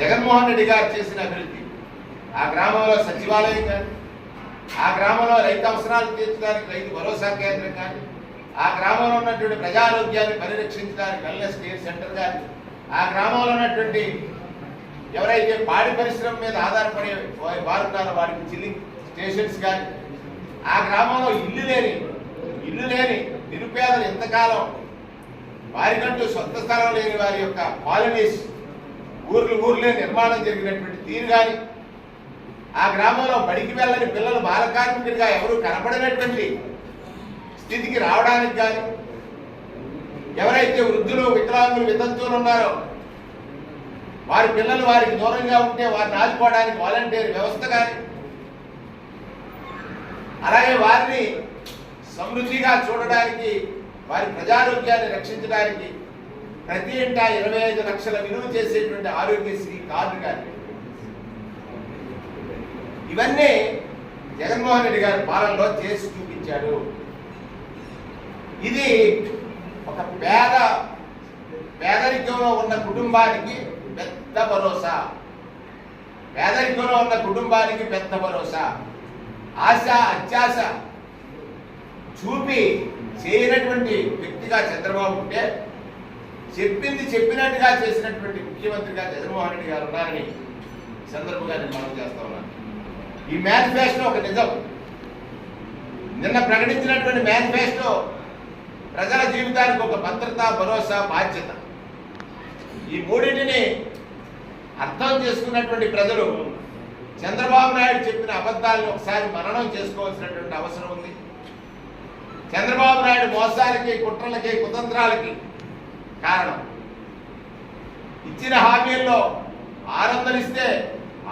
జగన్మోహన్ రెడ్డి గారు చేసిన అభివృద్ధి. ఆ గ్రామంలో సచివాలయం కానీ ఆ గ్రామంలో రైతు అవసరాలు తీర్చడానికి రైతు భరోసా కేంద్రం కానీ ఆ గ్రామంలో ఉన్నటువంటి ప్రజారోగ్యాన్ని పరిరక్షించడానికి వెల్నెస్ కేర్ సెంటర్ కానీ ఆ గ్రామంలో ఉన్నటువంటి ఎవరైతే పాడి పరిశ్రమ మీద ఆధారపడి వారు ఉన్నారో వారికి చిల్లింగ్ స్టేషన్స్ కానీ ఆ గ్రామంలో ఇల్లు లేని ఇల్లు లేని నిరుపేదలు ఎంతకాలం వారికంటూ సొంత స్థలం లేని వారి యొక్క కాలనీస్ ఊర్లు ఊర్లే నిర్మాణం జరిగినటువంటి తీరు కానీ ఆ గ్రామంలో బడికి వెళ్ళని పిల్లలు బాల కార్మికుడిగా ఎవరు కనపడినటువంటి స్థితికి రావడానికి కానీ ఎవరైతే వృద్ధులు వికలాంగులు వితంతువులు ఉన్నారో వారి పిల్లలు వారికి దూరంగా ఉంటే వారిని ఆదుకోవడానికి వాలంటీర్ వ్యవస్థ కానీ అలాగే వారిని సమృద్ధిగా చూడడానికి వారి ప్రజారోగ్యాన్ని రక్షించడానికి ప్రతి ఇంటా ఇరవై ఐదు లక్షల విలువ చేసేటువంటి ఆరోగ్యశ్రీ కార్డు కానీ ఇవన్నీ జగన్మోహన్ రెడ్డి గారి పాలనలో చేసి చూపించాడు. ఇది ఒక పేద పేదరికంలో ఉన్న కుటుంబానికి పెద్ద భరోసా. పేదరికంలో ఉన్న కుటుంబానికి పెద్ద భరోసా. ఆశ అత్యాశ చూపి చేయనటువంటి వ్యక్తిగా చంద్రబాబు ఉంటే చెప్పింది చెప్పినట్టుగా చేసినటువంటి ముఖ్యమంత్రిగా జగన్మోహన్ రెడ్డి గారు ఉన్నారని సందర్భంగా నేను మనం చేస్తా ఉన్నాను. ఈ మేనిఫెస్టో ఒక నిజం. నిన్న ప్రకటించినటువంటి మేనిఫెస్టో ప్రజల జీవితానికి ఒక భద్రత భరోసా బాధ్యత. ఈ మూడింటిని అర్థం చేసుకున్నటువంటి ప్రజలు చంద్రబాబు నాయుడు చెప్పిన అబద్ధాలను ఒకసారి మననం చేసుకోవాల్సినటువంటి అవసరం ఉంది. చంద్రబాబు నాయుడు మోసాలకి కుట్రలకి కుతంత్రాలకి కారణం. ఇచ్చిన హామీల్లో ఆరు వందలు ఇస్తే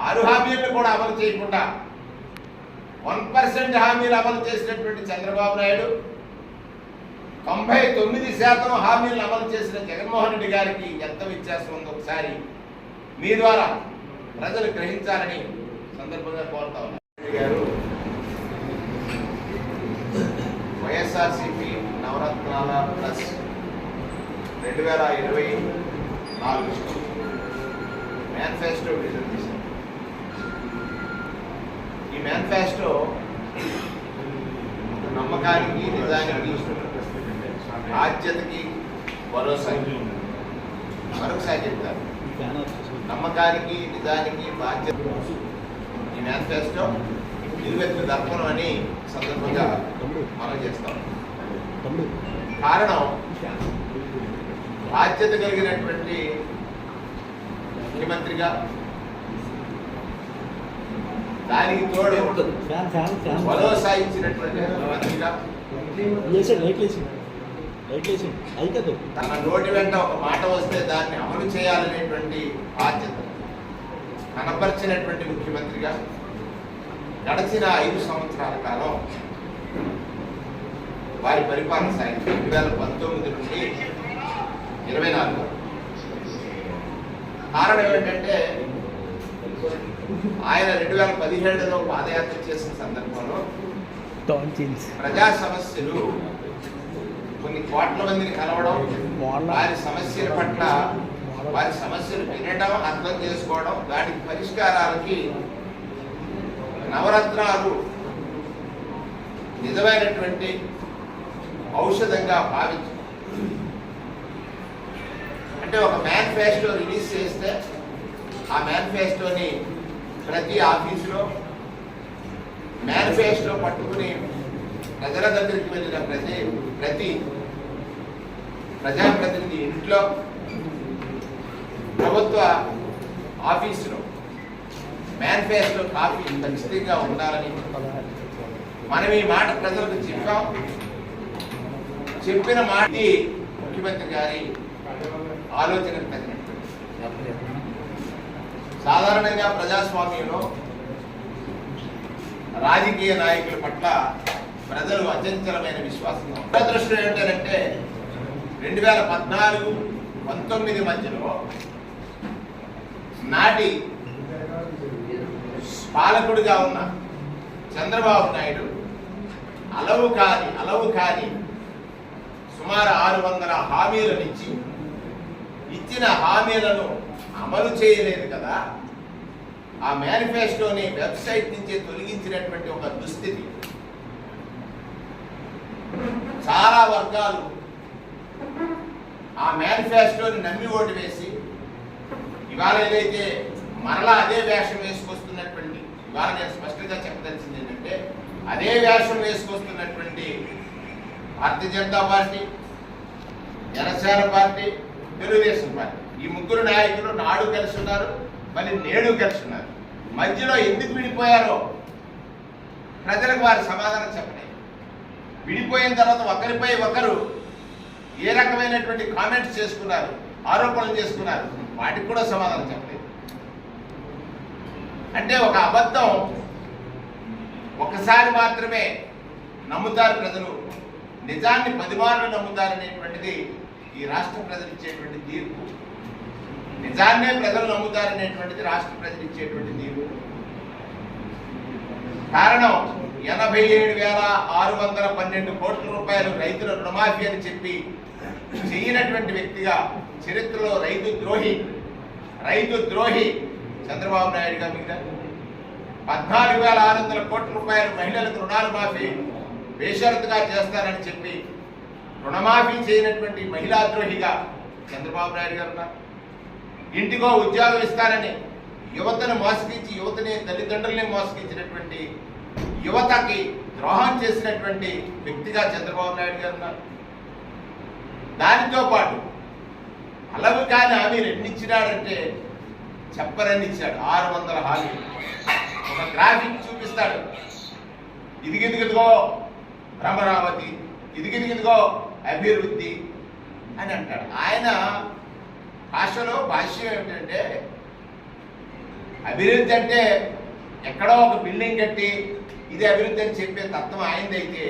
ఆరు హామీలను కూడా అమలు చేయకుండా వన్ పర్సెంట్ హామీలు అమలు చేసినటువంటి చంద్రబాబు నాయుడు తొంభై తొమ్మిది శాతం హామీలను అమలు చేసిన జగన్మోహన్ రెడ్డి గారికి ఎంత వ్యత్యాసం ఉందో ఒకసారి మీ ద్వారా ప్రజలు గ్రహించాలని సందర్భంగా కోరుతా ఉన్నారు గారు వైఎస్ఆర్సీపీ నవరత్నాల ప్లస్ రెండు వేల ఇరవై నాలుగు. మేనిఫెస్టో విడుదల చేశారు. ఈ మేనిఫెస్టో నమ్మకానికి నిజానికి బాధ్యతకి భరోసాకి మరొకసారి చెప్తారు నమ్మకానికి నిజానికి బాధ్యత ఈ మేనిఫెస్టో నిలువెత్తు దర్పణం అని సందర్భంగా మనం చేస్తాం. కారణం బాధ్యత కలిగినటువంటి ముఖ్యమంత్రిగా దానికి తోడు ఫ్యాన్ ఫ్యాన్ ఫ్యాన్ భరోసా ఇచ్చినటువంటి ముఖ్యమంత్రిగా వేసాడు లైట్ వేసి లైట్ వేసి అయితే తన నోటి వెంట ఒక మాట వస్తే దాన్ని అమలు చేయాలనేటువంటి బాధ్యత. కనపరిచినటువంటి ముఖ్యమంత్రిగా గడిచిన ఐదు సంవత్సరాల కాలం వారి పరిపాలన సాగింది. రెండు వేల పంతొమ్మిది నుండి ఇరవై నాలుగు. కారణం ఏంటంటే ఆయన రెండు వేల పదిహేడులో పాదయాత్ర చేసిన సందర్భంలో ప్రజా సమస్యలు కొన్ని కోట్ల మందిని కలవడం వారి సమస్యల పట్ల వారి సమస్యలు వినడం అర్థం చేసుకోవడం దానికి పరిష్కారాలకి నవరత్నాలు నిజమైనటువంటి ఔషధంగా భావించు అంటే ఒక మేనిఫెస్టో రిలీజ్ చేస్తే ఆ మేనిఫెస్టోని ప్రతి ఆఫీసులో మేనిఫెస్టో పట్టుకుని ప్రజల దగ్గరికి వెళ్ళిన ప్రతి ప్రతి ప్రజాప్రతినిధి ఇంట్లో ప్రభుత్వ ఆఫీసులో మేనిఫెస్టో కాపీ ఖచ్చితంగా ఉండాలని మనం ఈ మాట ప్రజలకు చెప్పాం. చెప్పిన మాట ముఖ్యమంత్రి గారి ఆలోచన తగినట్టు. సాధారణంగా ప్రజాస్వామ్యంలో రాజకీయ నాయకుల పట్ల ప్రజలు అచంచలమైన విశ్వాసం. దురదృష్టం ఏంటంటే రెండు వేల పద్నాలుగు పంతొమ్మిది మధ్యలో నాటి పాలకుడిగా ఉన్న చంద్రబాబు నాయుడు అలవు కాని అలవు కాని సుమారు ఆరు వందల హామీలను ఇచ్చి ఇచ్చిన హామీలను అమలు చేయలేదు కదా. ఆ మేనిఫెస్టోని వెబ్సైట్ నుంచి తొలగించినటువంటి ఒక దుస్థితి. చాలా వర్గాలు ఆ మేనిఫెస్టోని నమ్మి ఓటు వేసి ఇవాళ ఏదైతే మరలా అదే వేషం వేసుకొస్తున్నటువంటి ఇవాళ నేను స్పష్టంగా చెప్పదలిచింది ఏంటంటే అదే వేషం వేసుకొస్తున్నటువంటి Bharatiya Janata party Janasena party Telugu Desam party. ఈ ముగ్గురు నాయకులు నాడు కలిసి ఉన్నారు మరి నేడు కలిసి ఉన్నారు మధ్యలో ఎందుకు విడిపోయారో ప్రజలకు వారి సమాధానం చెప్పలేదు విడిపోయిన తర్వాత ఒకరిపై ఒకరు ఏ రకమైనటువంటి కామెంట్స్ చేసుకున్నారు ఆరోపణలు చేసుకున్నారు వాటికి కూడా సమాధానం చెప్పలేదు అంటే ఒక అబద్ధం ఒకసారి మాత్రమే నమ్ముతారు ప్రజలు. నిజాన్ని పది నమ్ముతారు నమ్ముతారనేటువంటిది ఈ రాష్ట్ర ప్రజలు ఇచ్చేటువంటి తీర్పు. నిజాన్నే ప్రజలు నమ్ముతారనేటువంటిది రాష్ట్ర ప్రజలు ఇచ్చేటువంటి తీర్పు కారణం ఎనభై ఏడు వేల ఆరు వందల పన్నెండు కోట్ల రూపాయలు రైతుల రుణమాఫీ అని చెప్పి చేయనటువంటి వ్యక్తిగా చరిత్రలో రైతు ద్రోహి రైతు ద్రోహి చంద్రబాబు నాయుడు గారు మీద పద్నాలుగు వేల ఆరు వందల కోట్ల రూపాయలు మహిళలకు రుణాలు మాఫీ బేషరతుగా చేస్తారని చెప్పి రుణమాఫీ చేయనటువంటి మహిళా ద్రోహిగా చంద్రబాబు నాయుడు గారు ఉన్నారు. ఇంటికో ఉద్యోగం ఇస్తారని యువతను మోసగించి యువతని తల్లిదండ్రుల్ని మోసగించినటువంటి యువతకి ద్రోహం చేసినటువంటి వ్యక్తిగా చంద్రబాబు నాయుడు గారు ఉన్నారు. దానితో పాటు అలవు కాని హామీ రెండిచ్చినాడంటే చెప్పరనిచ్చాడు ఆరు వందల హామీ ఒక గ్రాఫిక్ చూపిస్తాడు. ఇదిగిదిగిదిగో భ్రమరావతి ఇదిగిదిగిదిగో అభివృద్ధి అని అంటాడు. ఆయన భాషలో భాష్యం ఏమిటంటే అభివృద్ధి అంటే ఎక్కడో ఒక బిల్డింగ్ కట్టి ఇది అభివృద్ధి అని చెప్పే తత్వం ఆయనదైతే.